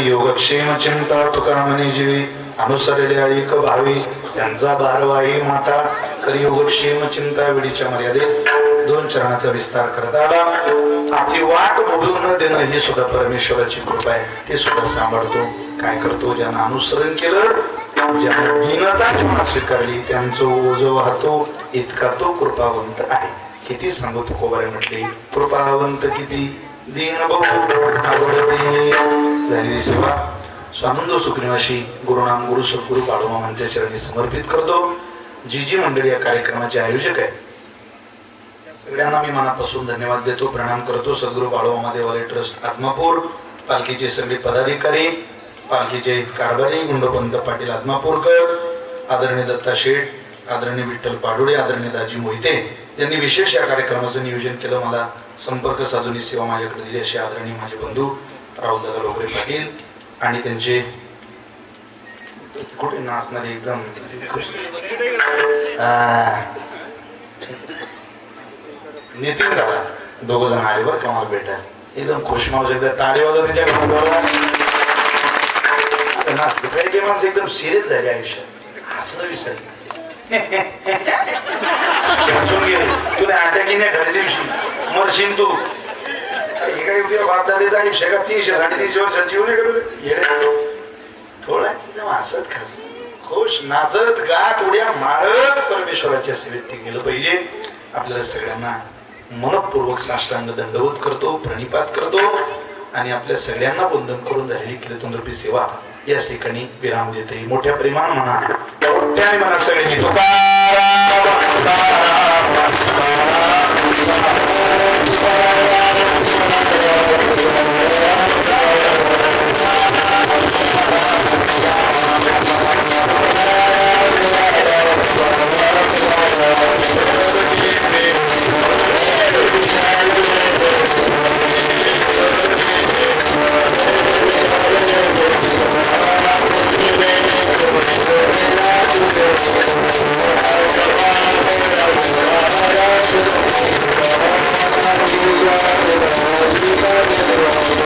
योगक्षेम चिंता तुका मनी जीवी अनुसरल्या एक भावी. यांचा बारवाही माता. करी योगक्षेम चिंता विडीच्या मर्यादेत दोन चरणाचा विस्तार करत आला. आपली वाट मोडू न देणं ही सुद्धा परमेश्वराची कृपा आहे. ते सुद्धा सांभाळतो. काय करतो? ज्यांना अनुसरण केलं ज्यांना दीनता जेव्हा स्वीकारली त्यांचं ओझ वाहतो इतका तो कृपावंत आहे. किती सांगू कोबारे म्हटले कृपावंत किती? सेवा स्वानंद सुखनिवाशी गुरुनाम गुरु सद्गुरु बाळूमामांच्या चरणी समर्पित करतो जी जी मंडळी या कार्यक्रमाचे आयोजक आहे सगळ्यांना मी मनापासून धन्यवाद देतो प्रणाम करतो सद्गुरु बाळूमामा महादेवालय ट्रस्ट आत्मापूर पालखीचे सगळे पदाधिकारी पालखीचे कारभारी गुंडोपंत पाटील आत्मापूरकर आदरणीय दत्ता शेठ आदरणीय विठ्ठल पाडुळे आदरणीय दाजी मोहिते यांनी विशेष या कार्यक्रमाचं नियोजन केलं. मला संपर्क साधून सेवा माझ्याकडे दिली असे आदरणीय माझे बंधू राहुल दादा लोकरे पाटील आणि त्यांचे कुठे नाचणारे एकदम नितीन दादा दोघ जण आले बरं कमाल भेटा एकदम खुश मावस एकदा टाळी वाजव त्याच्या कामाला काही काही माणसं एकदम सिरियस झाले आयुष्यात. हसणं विसरलं. तुला अटॅक नाही घरी दिवशी. मरशील तू. हे काही उद्या बापदादेचं आयुष्य का तीनशे साडेतीनशे वर्षात जीवन आहे का तुला? थोडा एकदम हसत खास खुश नाचत गात उड्या मारत परमेश्वराच्या सेवेत ते गेलं पाहिजे. आपल्याला सगळ्यांना मनपूर्वक साष्टांग दंडवत करतो प्रणिपात करतो आणि आपल्या सगळ्यांना बंधन करून झालेली कीर्तनरूपी सेवा याच ठिकाणी विराम देते. मोठ्या प्रेमान म्हणा. त्या म्हणा सगळ्यांनी तुकार